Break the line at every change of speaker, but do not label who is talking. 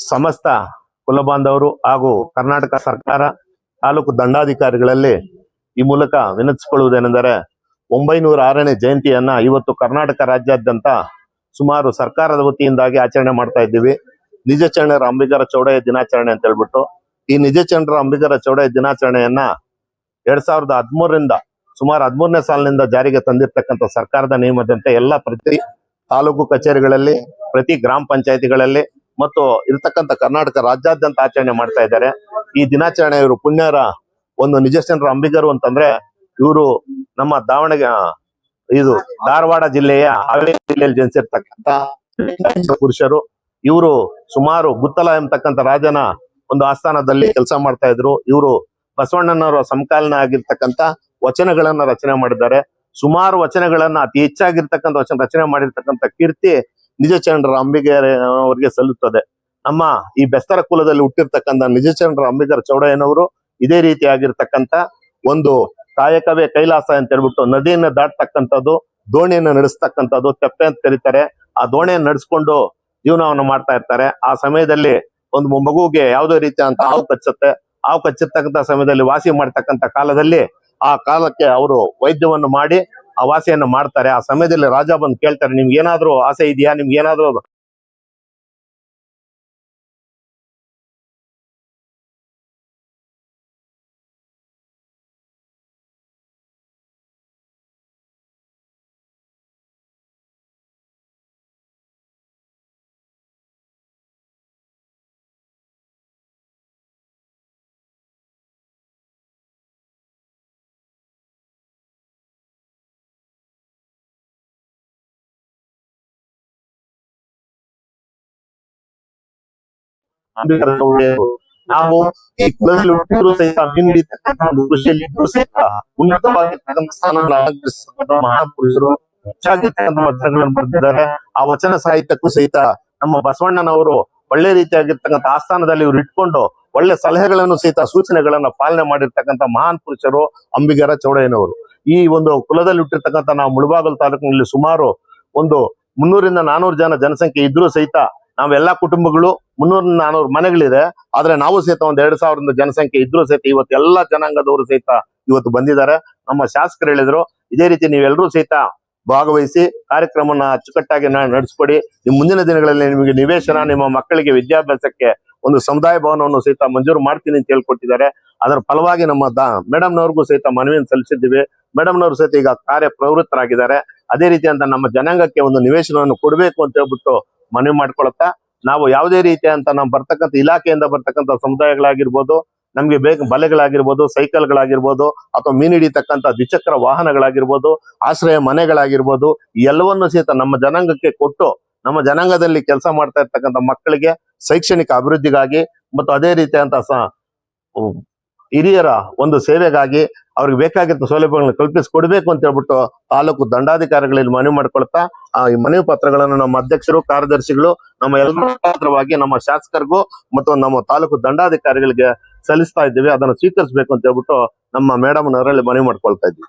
ಸಮಸ್ತ ಕುಲಬಾಂಧವರು ಹಾಗೂ ಕರ್ನಾಟಕ ಸರ್ಕಾರ ತಾಲೂಕು ದಂಡಾಧಿಕಾರಿಗಳಲ್ಲಿ ಈ ಮೂಲಕ ವಿನಂತಿಸಿಕೊಳ್ಳುವುದೇನೆಂದರೆ ಒಂಬೈನೂರ ಆರನೇ ಜಯಂತಿಯನ್ನ ಇವತ್ತು ಕರ್ನಾಟಕ ರಾಜ್ಯಾದ್ಯಂತ ಸುಮಾರು ಸರ್ಕಾರದ ವತಿಯಿಂದಾಗಿ ಆಚರಣೆ ಮಾಡ್ತಾ ಇದ್ದೀವಿ. ನಿಜ ಚಂಡರ ಅಂಬಿಗರ ಚೌಡಯ್ಯ ದಿನಾಚರಣೆ ಅಂತ ಹೇಳ್ಬಿಟ್ಟು ಈ ನಿಜ ಚಂಡರ ಅಂಬಿಗರ ಚೌಡಯ್ಯ ದಿನಾಚರಣೆಯನ್ನ ಎರಡ್ ಸಾವಿರದ ಹದಿಮೂರರಿಂದ ಸುಮಾರು ಹದಿಮೂರನೇ ಸಾಲಿನಿಂದ ಜಾರಿಗೆ ತಂದಿರ್ತಕ್ಕಂಥ ಸರ್ಕಾರದ ನಿಯಮದಂತೆ ಎಲ್ಲ ಪ್ರತಿ ತಾಲೂಕು ಕಚೇರಿಗಳಲ್ಲಿ, ಪ್ರತಿ ಗ್ರಾಮ ಪಂಚಾಯತಿಗಳಲ್ಲಿ ಮತ್ತು ಇರ್ತಕ್ಕಂಥ ಕರ್ನಾಟಕ ರಾಜ್ಯಾದ್ಯಂತ ಆಚರಣೆ ಮಾಡ್ತಾ ಇದ್ದಾರೆ. ಈ ದಿನಾಚರಣೆ ಇವರು ಪುಣ್ಯರ ಒಂದು ನಿಜಚಂದ್ರ ಅಂಬಿಗರು ಅಂತಂದ್ರೆ ಇವರು ನಮ್ಮ ದಾವಣಗೆರೆ ಇದು ಧಾರವಾಡ ಜಿಲ್ಲೆಯ ಹಾವೇರಿ ಜಿಲ್ಲೆಯಲ್ಲಿ ಜನಿಸಿರ್ತಕ್ಕಂಥ ಪುರುಷರು. ಇವರು ಸುಮಾರು ಗುತ್ತಲ ಎಂಬತಕ್ಕಂಥ ರಾಜನ ಒಂದು ಆಸ್ಥಾನದಲ್ಲಿ ಕೆಲಸ ಮಾಡ್ತಾ ಇದ್ರು. ಇವರು ಬಸವಣ್ಣನವರ ಸಮಕಾಲೀನ ಆಗಿರ್ತಕ್ಕಂಥ ವಚನಗಳನ್ನ ರಚನೆ ಮಾಡಿದ್ದಾರೆ. ಸುಮಾರು ವಚನಗಳನ್ನ ಅತಿ ಹೆಚ್ಚಾಗಿರ್ತಕ್ಕಂಥ ವಚನ ರಚನೆ ಮಾಡಿರ್ತಕ್ಕಂಥ ಕೀರ್ತಿ ನಿಜಚಂದ್ರ ಅಂಬಿಗೆ ಅವರಿಗೆ ಸಲ್ಲುತ್ತದೆ. ನಮ್ಮ ಈ ಬೆಸ್ತರ ಕುಲದಲ್ಲಿ ಹುಟ್ಟಿರ್ತಕ್ಕಂಥ ನಿಜಚಂದ್ರ ಅಂಬಿಗರ ಚೌಡಯ್ಯನವರು ಇದೇ ರೀತಿಯಾಗಿರ್ತಕ್ಕಂಥ ಒಂದು ಕಾಯಕವೇ ಕೈಲಾಸ ಅಂತ ಹೇಳ್ಬಿಟ್ಟು ನದಿಯನ್ನ ದಾಟ್ತಕ್ಕಂಥದ್ದು, ದೋಣಿಯನ್ನ ನಡೆಸ್ತಕ್ಕಂಥದ್ದು, ತೆಪ್ಪೆ ಅಂತ ಕರೀತಾರೆ. ಆ ದೋಣಿಯನ್ನು ನಡೆಸ್ಕೊಂಡು ಜೀವನವನ್ನು ಮಾಡ್ತಾ ಇರ್ತಾರೆ. ಆ ಸಮಯದಲ್ಲಿ ಒಂದು ಮಗುಗೆ ಯಾವುದೇ ರೀತಿಯಾದಂತ ಹಾವು ಕಚ್ಚುತ್ತೆ. ಹಾವು ಕಚ್ಚಿರ್ತಕ್ಕಂಥ ಸಮಯದಲ್ಲಿ ವಾಸಿ ಮಾಡ್ತಕ್ಕಂಥ ಕಾಲದಲ್ಲಿ ಆ ಕಾಲಕ್ಕೆ ಅವರು ವೈದ್ಯವನ್ನು ಮಾಡಿ ಆ ವಾಸಿಯನ್ನು ಮಾಡ್ತಾರೆ. ಆ ಸಮಯದಲ್ಲಿ ರಾಜ ಬಂದು ಕೇಳ್ತಾರೆ ನಿಮ್ಗೆ ಏನಾದ್ರೂ ಆಸೆ ಇದೆಯಾ? ನಿಮ್ಗೆ ಏನಾದ್ರೂ ನಾವು ಈ ಕುಲದಲ್ಲಿ ಹುಟ್ಟಿದ್ರು ಸಹಿತ ಕೃಷಿಯಲ್ಲಿ ಸಹಿತ ಉನ್ನತವಾಗಿರ್ತಕ್ಕಂಥ ಮಹಾಪುರುಷರು ಹೆಚ್ಚಾಗಿರ್ತಕ್ಕಂಥ ವಚನಗಳನ್ನು ಬರೆದಿದ್ದಾರೆ. ಆ ವಚನ ಸಾಹಿತ್ಯಕ್ಕೂ ಸಹಿತ ನಮ್ಮ ಬಸವಣ್ಣನವರು ಒಳ್ಳೆ ರೀತಿಯಾಗಿರ್ತಕ್ಕಂಥ ಆಸ್ಥಾನದಲ್ಲಿ ಇವರು ಇಟ್ಕೊಂಡು ಒಳ್ಳೆ ಸಲಹೆಗಳನ್ನು ಸಹಿತ, ಸೂಚನೆಗಳನ್ನ ಪಾಲನೆ ಮಾಡಿರ್ತಕ್ಕಂಥ ಮಹಾನ್ ಪುರುಷರು ಅಂಬಿಗರ ಚೌಡಯ್ಯನವರು. ಈ ಒಂದು ಕುಲದಲ್ಲಿ ಹುಟ್ಟಿರ್ತಕ್ಕಂಥ ನಾವು ಮುಳಬಾಗಲ್ ತಾಲೂಕಿನಲ್ಲಿ ಸುಮಾರು ಒಂದು ಮುನ್ನೂರಿಂದ ನಾನೂರು ಜನ ಜನಸಂಖ್ಯೆ ಇದ್ರೂ ಸಹಿತ ನಾವೆಲ್ಲಾ ಕುಟುಂಬಗಳು ಮುನ್ನೂರ ನಾನೂರು ಮನೆಗಳಿದೆ. ಆದ್ರೆ ನಾವು ಸಹಿತ ಒಂದ್ ಎರಡ್ ಸಾವಿರದ ಜನಸಂಖ್ಯೆ ಇದ್ರೂ ಸಹಿತ ಇವತ್ತು ಎಲ್ಲಾ ಜನಾಂಗದವರು ಸಹಿತ ಇವತ್ತು ಬಂದಿದ್ದಾರೆ. ನಮ್ಮ ಶಾಸಕರು ಹೇಳಿದ್ರು, ಇದೇ ರೀತಿ ನೀವೆಲ್ಲರೂ ಸಹಿತ ಭಾಗವಹಿಸಿ ಕಾರ್ಯಕ್ರಮನ ಅಚ್ಚುಕಟ್ಟಾಗಿ ನಡೆಸ್ಕೊಡಿ. ನಿಮ್ ಮುಂದಿನ ದಿನಗಳಲ್ಲಿ ನಿಮಗೆ ನಿವೇಶನ, ನಿಮ್ಮ ಮಕ್ಕಳಿಗೆ ವಿದ್ಯಾಭ್ಯಾಸಕ್ಕೆ ಒಂದು ಸಮುದಾಯ ಭವನವನ್ನು ಸಹಿತ ಮಂಜೂರು ಮಾಡ್ತೀನಿ ಅಂತ ಹೇಳ್ಕೊಟ್ಟಿದ್ದಾರೆ. ಅದರ ಫಲವಾಗಿ ನಮ್ಮ ಮೇಡಮ್ನವ್ರಿಗೂ ಸಹಿತ ಮನವಿಯನ್ನು ಸಲ್ಲಿಸಿದ್ದೀವಿ. ಮೇಡಮ್ನವ್ರು ಸಹಿತ ಈಗ ಕಾರ್ಯ ಪ್ರವೃತ್ತರಾಗಿದ್ದಾರೆ ಅದೇ ರೀತಿ ಅಂತ ನಮ್ಮ ಜನಾಂಗಕ್ಕೆ ಒಂದು ನಿವೇಶನವನ್ನು ಕೊಡಬೇಕು ಅಂತ ಹೇಳ್ಬಿಟ್ಟು ಮನವಿ ಮಾಡ್ಕೊಳತ್ತ ನಾವು ಯಾವುದೇ ರೀತಿ ಅಂತ ನಾವು ಬರ್ತಕ್ಕಂಥ ಇಲಾಖೆಯಿಂದ ಬರ್ತಕ್ಕಂಥ ಸಮುದಾಯಗಳಾಗಿರ್ಬೋದು, ನಮ್ಗೆ ಬೇಕು ಬಲೆಗಳಾಗಿರ್ಬೋದು, ಸೈಕಲ್ಗಳಾಗಿರ್ಬೋದು, ಅಥವಾ ಮೀನು ಹಿಡಿತಕ್ಕಂಥ ದ್ವಿಚಕ್ರ ವಾಹನಗಳಾಗಿರ್ಬೋದು, ಆಶ್ರಯ ಮನೆಗಳಾಗಿರ್ಬೋದು, ಎಲ್ಲವನ್ನು ಸಹಿತ ನಮ್ಮ ಜನಾಂಗಕ್ಕೆ ಕೊಟ್ಟು ನಮ್ಮ ಜನಾಂಗದಲ್ಲಿ ಕೆಲಸ ಮಾಡ್ತಾ ಇರ್ತಕ್ಕಂಥ ಮಕ್ಕಳಿಗೆ ಶೈಕ್ಷಣಿಕ ಅಭಿವೃದ್ಧಿಗಾಗಿ ಮತ್ತು ಅದೇ ರೀತಿಯಂತ ಹಿರಿಯರ ಒಂದು ಸೇವೆಗಾಗಿ ಅವ್ರಿಗೆ ಬೇಕಾಗಿದ್ದ ಸೌಲಭ್ಯಗಳನ್ನು ಕಲ್ಪಿಸಿಕೊಡ್ಬೇಕು ಅಂತ ಹೇಳ್ಬಿಟ್ಟು ತಾಲೂಕು ದಂಡಾಧಿಕಾರಿಗಳಲ್ಲಿ ಮನವಿ ಮಾಡ್ಕೊಳ್ತಾ, ಆ ಮನವಿ ಪತ್ರಗಳನ್ನು ನಮ್ಮ ಅಧ್ಯಕ್ಷರು, ಕಾರ್ಯದರ್ಶಿಗಳು, ನಮ್ಮ ಎಲ್ಲ ಮುಖಾಂತರವಾಗಿ ನಮ್ಮ ಶಾಸಕರಿಗೂ ಮತ್ತು ನಮ್ಮ ತಾಲೂಕು ದಂಡಾಧಿಕಾರಿಗಳಿಗೆ ಸಲ್ಲಿಸ್ತಾ ಇದ್ದೀವಿ. ಅದನ್ನು ಸ್ವೀಕರಿಸಬೇಕು ಅಂತ ಹೇಳ್ಬಿಟ್ಟು ನಮ್ಮ ಮೇಡಮ್ನವರಲ್ಲಿ ಮನವಿ ಮಾಡ್ಕೊಳ್ತಾ ಇದ್ದೀವಿ.